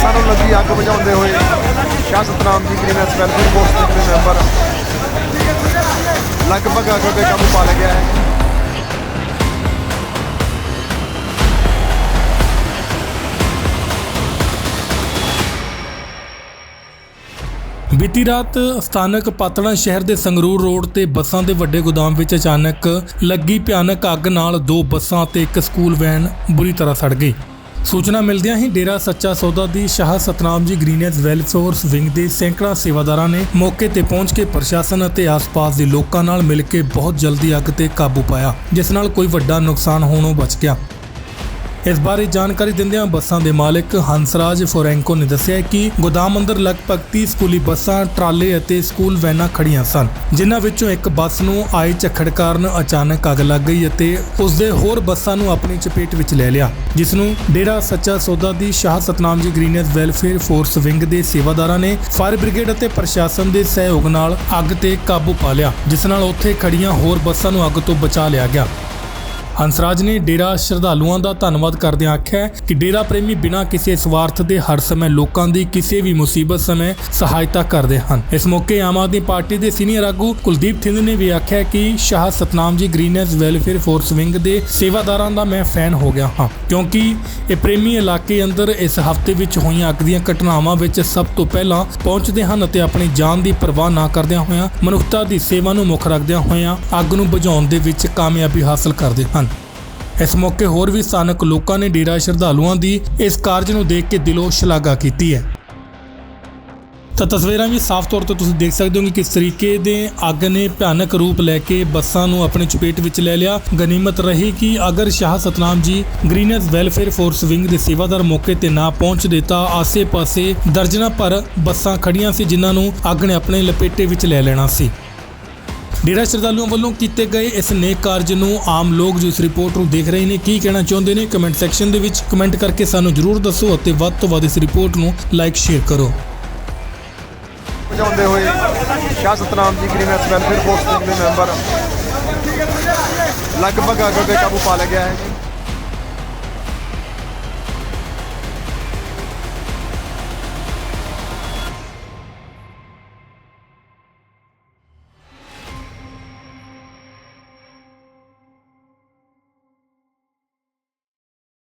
ਦੀ ਅੱਗ ਬੁਝਾਉਂਦੇ ਹੋਏ Shah Satnam ji greens welfare post ਦੇ ਮੈਂਬਰ ਲਗਭਗ ਅੱਗ ਤੇ ਕਾਬੂ ਪਾ ਲਿਆ ਹੈ। ਬੀਤੀ ਰਾਤ ਸਥਾਨਕ ਪਾਤੜਾ ਸ਼ਹਿਰ ਦੇ ਸੰਗਰੂਰ ਰੋਡ ਤੇ ਬੱਸਾਂ ਦੇ ਵੱਡੇ ਗੋਦਾਮ ਵਿੱਚ ਅਚਾਨਕ ਲੱਗੀ ਭਿਆਨਕ ਅੱਗ ਨਾਲ ਦੋ ਬੱਸਾਂ ਤੇ ਇੱਕ ਸਕੂਲ ਵੈਨ ਬੁਰੀ ਤਰ੍ਹਾਂ ਸੜ ਗਈ। ਸੂਚਨਾ ਮਿਲਦਿਆਂ ਹੀ ਡੇਰਾ ਸੱਚਾ ਸੌਦਾ ਦੀ ਸ਼ਾਹ ਸਤਨਾਮ ਜੀ ਗ੍ਰੀਨੇਜ ਵੈਲਫੇਅਰ ਵਿੰਗ ਦੇ ਸੈਂਕੜਾ ਸੇਵਾਦਾਰਾਂ ਨੇ ਮੌਕੇ ਤੇ ਪਹੁੰਚ ਕੇ ਪ੍ਰਸ਼ਾਸਨ ਅਤੇ ਆਸ-ਪਾਸ ਦੇ ਲੋਕਾਂ ਨਾਲ ਮਿਲ ਕੇ ਬਹੁਤ ਜਲਦੀ ਅੱਗ ਤੇ ਕਾਬੂ ਪਾਇਆ, ਜਿਸ ਨਾਲ ਕੋਈ ਵੱਡਾ ਨੁਕਸਾਨ ਹੋਣੋਂ ਬਚ ਗਿਆ। ਇਸ ਬਾਰੇ ਜਾਣਕਾਰੀ ਦਿੰਦਿਆਂ ਬੱਸਾਂ ਦੇ ਮਾਲਕ ਹੰਸਰਾਜ ਫੋਰੈਂਕੋ ਨੇ ਦੱਸਿਆ ਕਿ ਗੋਦਾਮ ਅੰਦਰ ਲਗਭਗ 30 ਸਕੂਲੀ ਬੱਸਾਂ, ਟਰਾਲੇ ਅਤੇ ਸਕੂਲ ਵੈਨਾਂ ਖੜੀਆਂ ਸਨ, ਜਿਨ੍ਹਾਂ ਵਿੱਚੋਂ ਇੱਕ ਬੱਸ ਨੂੰ ਆਏ ਝੱਖੜ ਕਾਰਨ ਅਚਾਨਕ ਅੱਗ ਲੱਗ ਗਈ ਅਤੇ ਉਸ ਦੇ ਹੋਰ ਬੱਸਾਂ ਨੂੰ ਆਪਣੀ ਚਪੇਟ ਵਿੱਚ ਲੈ ਲਿਆ ਜਿਸ ਨੂੰ ਡੇਰਾ ਸੱਚਾ ਸੌਦਾ ਦੀ ਸ਼ਾਹ ਸਤਨਾਮ ਜੀ ਗ੍ਰੀਨੇਜ ਵੈਲਫੇਅਰ ਫੋਰਸ ਵਿੰਗ ਦੇ ਸੇਵਾਦਾਰਾਂ ਨੇ ਫਾਇਰ ਬ੍ਰਿਗੇਡ ਅਤੇ ਪ੍ਰਸ਼ਾਸਨ ਦੇ ਸਹਿਯੋਗ ਨਾਲ ਅੱਗ ਤੇ ਕਾਬੂ ਪਾ ਲਿਆ, ਜਿਸ ਨਾਲ ਉੱਥੇ ਖੜੀਆਂ ਹੋਰ ਬੱਸਾਂ ਨੂੰ ਅੱਗ ਤੋਂ ਬਚਾ ਲਿਆ ਗਿਆ। ਹੰਸਰਾਜ ਨੇ ਡੇਰਾ ਸ਼ਰਧਾਲੂਆਂ ਦਾ ਧੰਨਵਾਦ ਕਰਦਿਆਂ ਆਖਿਆ ਕਿ ਡੇਰਾ ਪ੍ਰੇਮੀ ਬਿਨਾਂ ਕਿਸੇ ਸਵਾਰਥ ਦੇ ਹਰ ਸਮੇਂ ਲੋਕਾਂ ਦੀ ਕਿਸੇ ਵੀ ਮੁਸੀਬਤ ਸਮੇਂ ਸਹਾਇਤਾ ਕਰਦੇ ਹਨ। ਇਸ ਮੌਕੇ ਆਮ ਆਦਮੀ ਪਾਰਟੀ ਦੇ ਸੀਨੀਅਰ ਆਗੂ ਕੁਲਦੀਪ ਥਿੰਦ ਨੇ ਵੀ ਆਖਿਆ ਕਿ ਸ਼ਾਹ ਸਤਨਾਮ ਜੀ ਗ੍ਰੀਨੈਸ ਵੈਲਫੇਅਰ ਫੋਰਸ ਵਿੰਗ ਦੇ ਸੇਵਾਦਾਰਾਂ ਦਾ ਮੈਂ ਫੈਨ ਹੋ ਗਿਆ ਹਾਂ, ਕਿਉਂਕਿ ਇਹ ਪ੍ਰੇਮੀ ਇਲਾਕੇ ਅੰਦਰ ਇਸ ਹਫ਼ਤੇ ਵਿੱਚ ਹੋਈਆਂ ਅੱਗ ਦੀਆਂ ਘਟਨਾਵਾਂ ਵਿੱਚ ਸਭ ਤੋਂ ਪਹਿਲਾਂ ਪਹੁੰਚਦੇ ਹਨ ਅਤੇ ਆਪਣੀ ਜਾਨ ਦੀ ਪਰਵਾਹ ਨਾ ਕਰਦਿਆਂ ਹੋਇਆਂ ਮਨੁੱਖਤਾ ਦੀ ਸੇਵਾ ਨੂੰ ਮੁੱਖ ਰੱਖਦਿਆਂ ਹੋਇਆਂ ਅੱਗ ਨੂੰ ਬੁਝਾਉਣ ਦੇ ਵਿੱਚ ਕਾਮਯਾਬੀ ਹਾਸਲ ਕਰਦੇ ਹਨ। ਇਸ ਮੌਕੇ ਹੋਰ ਵੀ ਸਥਾਨਕ ਲੋਕਾਂ ਨੇ ਡੇਰਾ ਸ਼ਰਧਾਲੂਆਂ ਦੀ ਇਸ ਕਾਰਜ ਨੂੰ ਦੇਖ ਕੇ ਦਿਲੋਂ ਸ਼ਲਾਘਾ ਕੀਤੀ ਹੈ। ਤਾਂ ਤਸਵੀਰਾਂ ਵੀ ਸਾਫ਼ ਤੌਰ ਤੇ ਤੁਸੀਂ ਦੇਖ ਸਕਦੇ ਹੋ ਕਿ ਕਿਸ ਤਰੀਕੇ ਦੇ ਅੱਗ ਨੇ ਭਿਆਨਕ ਰੂਪ ਲੈ ਕੇ ਬੱਸਾਂ ਨੂੰ ਆਪਣੀ ਚਪੇਟ ਵਿੱਚ ਲੈ ਲਿਆ। ਗਨੀਮਤ ਰਹੀ ਕਿ ਅਗਰ ਸ਼ਾਹ Satnam ji greens welfare force wing ਦੇ ਸੇਵਾਦਾਰ ਮੌਕੇ ਤੇ ਨਾ ਪਹੁੰਚਦੇ ਤਾਂ ਆਸੇ-ਪਾਸੇ ਦਰਜਨਾਂ ਭਰ ਬੱਸਾਂ ਖੜੀਆਂ ਸੀ, ਜਿਨ੍ਹਾਂ ਨੂੰ ਅੱਗ ਨੇ ਆਪਣੇ ਲਪੇਟੇ ਵਿੱਚ ਲੈ ਲੈਣਾ ਸੀ। ਡੇਰਾ ਸ਼ਰਧਾਲੂਆਂ ਵੱਲੋਂ ਕੀਤੇ ਗਏ ਇਸ ਨੇਕ ਕਾਰਜ ਨੂੰ ਆਮ ਲੋਕ ਜੋ ਇਸ ਰਿਪੋਰਟ ਨੂੰ ਦੇਖ ਰਹੇ ਨੇ ਕੀ ਕਹਿਣਾ ਚਾਹੁੰਦੇ ਨੇ ਕਮੈਂਟ ਸੈਕਸ਼ਨ ਦੇ ਵਿੱਚ ਕਮੈਂਟ ਕਰਕੇ ਸਾਨੂੰ ਜਰੂਰ ਦੱਸੋ ਅਤੇ ਵੱਧ ਤੋਂ ਵੱਧ ਇਸ ਰਿਪੋਰਟ ਨੂੰ ਲਾਈਕ ਸ਼ੇਅਰ ਕਰੋ। ਬੁਝਾਉਂਦੇ ਹੋਏ Shah Satnam ji greens welfare post ਦੇ ਮੈਂਬਰ ਲਗਭਗ ਅੱਗ ਕਾਬੂ ਪਾ ਲਿਆ ਗਿਆ ਹੈ।